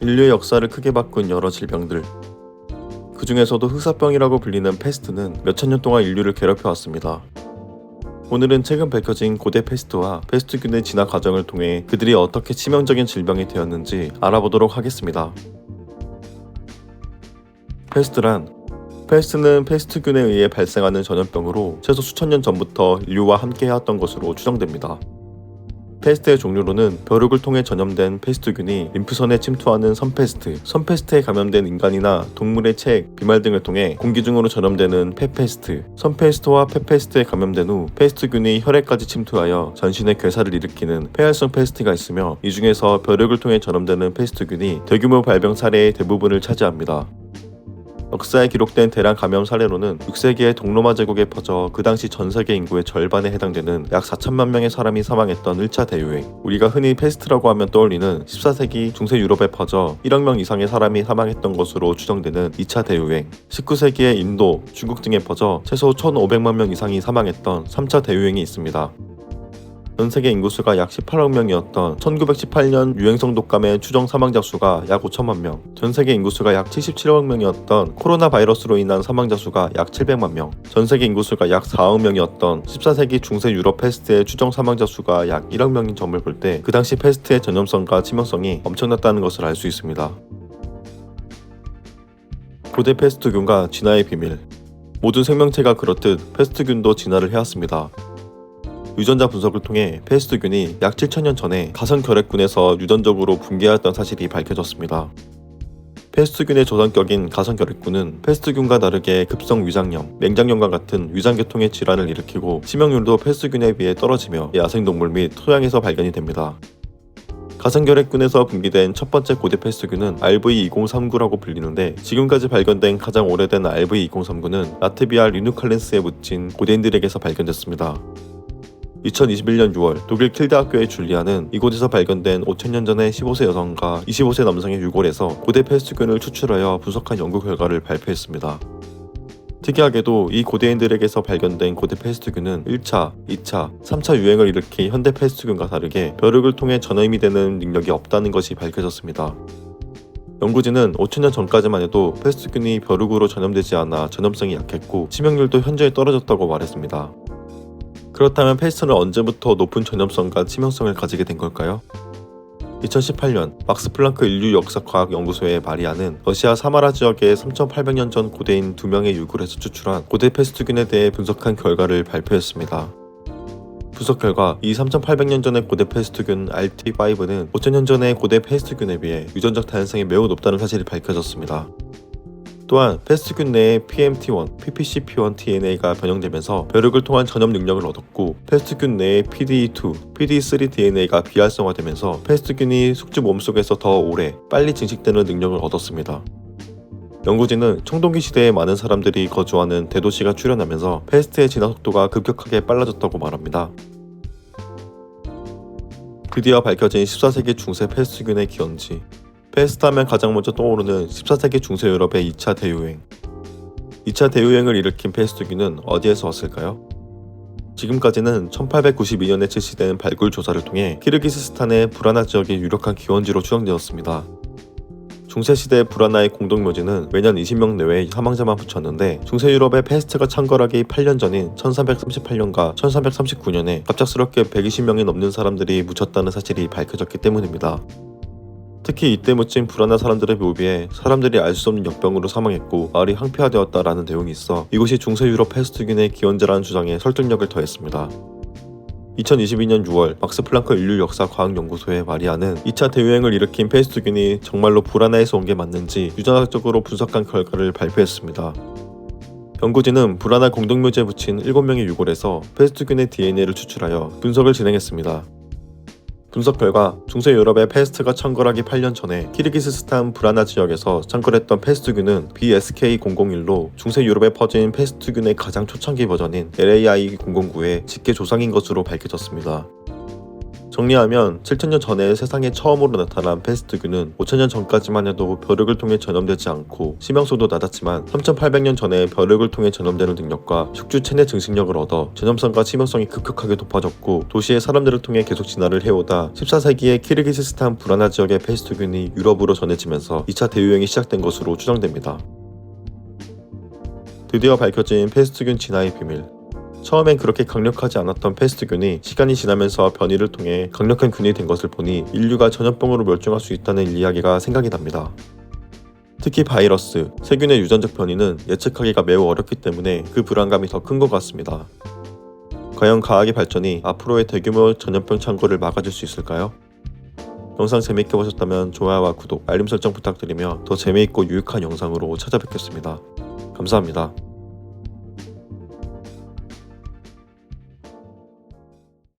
인류의 역사를 크게 바꾼 여러 질병들. 그 중에서도 흑사병이라고 불리는 페스트는 몇천 년 동안 인류를 괴롭혀 왔습니다. 오늘은 최근 밝혀진 고대 페스트와 페스트균의 진화 과정을 통해 그들이 어떻게 치명적인 질병이 되었는지 알아보도록 하겠습니다. 페스트란 페스트는 페스트균에 의해 발생하는 전염병으로 최소 수천 년 전부터 인류와 함께 해왔던 것으로 추정됩니다. 페스트의 종류로는 벼룩을 통해 전염된 페스트균이 림프선에 침투하는 선페스트, 선페스트에 감염된 인간이나 동물의 책, 비말 등을 통해 공기 중으로 전염되는 페페스트, 선페스트와 페페스트에 감염된 후 페스트균이 혈액까지 침투하여 전신에 괴사를 일으키는 폐활성 페스트가 있으며 이 중에서 벼룩을 통해 전염되는 페스트균이 대규모 발병 사례의 대부분을 차지합니다. 역사에 기록된 대량 감염 사례로는 6세기의 동로마 제국에 퍼져 그 당시 전 세계 인구의 절반에 해당되는 약 4천만 명의 사람이 사망했던 1차 대유행. 우리가 흔히 페스트라고 하면 떠올리는 14세기 중세 유럽에 퍼져 1억 명 이상의 사람이 사망했던 것으로 추정되는 2차 대유행. 19세기의 인도, 중국 등에 퍼져 최소 1,500만 명 이상이 사망했던 3차 대유행이 있습니다. 전 세계 인구수가 약 18억 명이었던 1918년 유행성 독감의 추정 사망자 수가 약 5천만 명, 전 세계 인구수가 약 77억 명이었던 코로나 바이러스로 인한 사망자 수가 약 700만 명, 전 세계 인구수가 약 4억 명이었던 14세기 중세 유럽 패스트의 추정 사망자 수가 약 1억 명인 점을 볼 때 그 당시 패스트의 전염성과 치명성이 엄청났다는 것을 알 수 있습니다. 고대 패스트균과 진화의 비밀 모든 생명체가 그렇듯 패스트균도 진화를 해왔습니다. 유전자 분석을 통해 페스트균이 약 7천년 전에 가선 결핵군에서 유전적으로 붕괴하였던 사실이 밝혀졌습니다. 페스트균의 조상격인 가선결핵군은 페스트균과 다르게 급성 위장염, 맹장염과 같은 위장계통의 질환을 일으키고 치명률도 페스트균에 비해 떨어지며 야생동물 및 토양에서 발견이 됩니다. 가선결핵군에서 분비된 첫 번째 고대 페스트균은 RV2039라고 불리는데 지금까지 발견된 가장 오래된 RV2039는 라트비아 리누칼렌스에 묻힌 고대인들에게서 발견됐습니다. 2021년 6월 독일 킬드 학교의 줄리아는 이곳에서 발견된 5천년 전의 15세 여성과 25세 남성의 유골에서 고대 페스트균을 추출하여 분석한 연구 결과를 발표했습니다. 특이하게도 이 고대인들에게서 발견된 고대 페스트균은 1차, 2차, 3차 유행을 일으킨 현대 페스트균과 다르게 벼룩을 통해 전염이 되는 능력이 없다는 것이 밝혀졌습니다. 연구진은 5천년 전까지만 해도 페스트균이 벼룩으로 전염되지 않아 전염성이 약했고 치명률도 현저히 떨어졌다고 말했습니다. 그렇다면 페스트는 언제부터 높은 전염성과 치명성을 가지게 된 걸까요? 2018년 막스 플랑크 인류 역사 과학 연구소의 마리아는 러시아 사마라 지역의 3,800년 전 고대인 2명의 유골에서 추출한 고대 페스트균에 대해 분석한 결과를 발표했습니다. 분석 결과 이 3,800년 전의 고대 페스트균 RT5는 5,000년 전의 고대 페스트균에 비해 유전적 다양성이 매우 높다는 사실이 밝혀졌습니다. 또한 페스트균 내에 PMT1, PPCP1 DNA가 변형되면서 벼룩을 통한 전염 능력을 얻었고 페스트균 내에 PDE2, PDE3 DNA가 비활성화되면서 페스트균이 숙주 몸속에서 더 오래, 빨리 증식되는 능력을 얻었습니다. 연구진은 청동기 시대에 많은 사람들이 거주하는 대도시가 출현하면서 페스트의 진화 속도가 급격하게 빨라졌다고 말합니다. 드디어 밝혀진 14세기 중세 페스트균의 기원지 페스트 하면 가장 먼저 떠오르는 14세기 중세 유럽의 2차 대유행. 2차 대유행을 일으킨 페스트균은 어디에서 왔을까요? 지금까지는 1892년에 실시된 발굴 조사를 통해 키르기스스탄의 불안하 지역이 유력한 기원지로 추정되었습니다. 중세시대 불안하의 공동묘지는 매년 20명 내외의 사망자만 붙였는데 중세 유럽의 페스트가 창궐하기 8년 전인 1338년과 1339년에 갑작스럽게 120명이 넘는 사람들이 묻혔다는 사실이 밝혀졌기 때문입니다. 특히 이때 묻힌 불안한 사람들의 묘비에 사람들이 알 수 없는 역병으로 사망했고 마을이 항폐화되었다라는 내용이 있어 이곳이 중세 유럽 페스트균의 기원자라는 주장에 설득력을 더했습니다. 2022년 6월 막스 플랑크 인류 역사 과학 연구소의 마리아는 2차 대유행을 일으킨 페스트균이 정말로 불안해에서 온 게 맞는지 유전학적으로 분석한 결과를 발표했습니다. 연구진은 불안한 공동묘지에 붙인 7명의 유골에서 페스트균의 DNA를 추출하여 분석을 진행했습니다. 분석 결과 중세 유럽의 페스트가 창궐하기 8년 전에 키르기스스탄 브라나 지역에서 창궐했던 페스트균은 BSK001로 중세 유럽에 퍼진 페스트균의 가장 초창기 버전인 LAI009의 직계 조상인 것으로 밝혀졌습니다. 정리하면 7천년 전에 세상에 처음으로 나타난 페스트균은 5천년 전까지만 해도 벼룩을 통해 전염되지 않고 심형수도 낮았지만 3,800년 전에 벼룩을 통해 전염되는 능력과 숙주 체내 증식력을 얻어 전염성과 치명성이 급격하게 높아졌고 도시의 사람들을 통해 계속 진화를 해오다 14세기에 키르기스스탄 불안하 지역의 페스트균이 유럽으로 전해지면서 2차 대유행이 시작된 것으로 추정됩니다. 드디어 밝혀진 페스트균 진화의 비밀. 처음엔 그렇게 강력하지 않았던 페스트균이 시간이 지나면서 변이를 통해 강력한 균이 된 것을 보니 인류가 전염병으로 멸종할 수 있다는 이야기가 생각이 납니다. 특히 바이러스, 세균의 유전적 변이는 예측하기가 매우 어렵기 때문에 그 불안감이 더 큰 것 같습니다. 과연 과학의 발전이 앞으로의 대규모 전염병 창고를 막아줄 수 있을까요? 영상 재밌게 보셨다면 좋아요와 구독, 알림 설정 부탁드리며 더 재미있고 유익한 영상으로 찾아뵙겠습니다. 감사합니다.